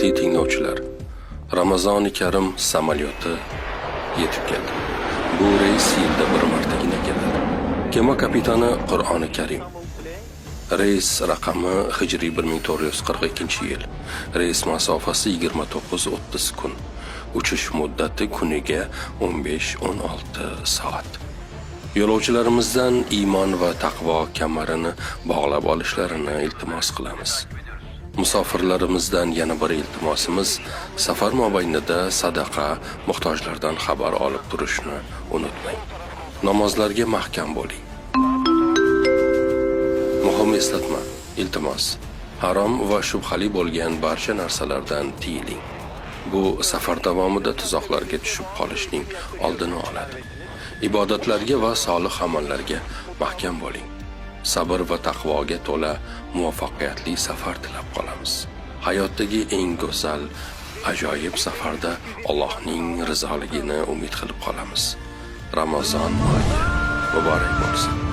hurmatli tinglovchilar ramazoni karim samolyoti yetib keldi. Bu reys yilda bir martagina keladi. Kema kapitani qur'oni karim. Reys raqami hijriy 1442 yil. Reys masofasi 29-30 kun. Uchish muddati kuniga 15-16 soat. Yo'lovchilarimizdan iymon va taqvo kamarini bog'lab olishlarini iltimos qilamiz. Musofirlarimizdan yana bir iltimosimiz safar mobaynida sadaqa muhtojlardan xabar olib turishni unutmang. Namozlarga mahkam bo'ling. Muhim eslatma iltimos. Harom va shubhali bo'lgan barcha narsalardan tiyiling. Bu safar davomida tuzoqlarga tushib qolishning oldini oladi. Ibodatlarga va solih amallarga mahkam bo'ling. Sabr va taqvoga to'la muvaffaqiyatli safar tilab qolamiz. Hayotdagi eng go'zal ajoyib safarda allohning rizoligini umid qilib qolamiz. Ramazon oyi muborak bo'lsin.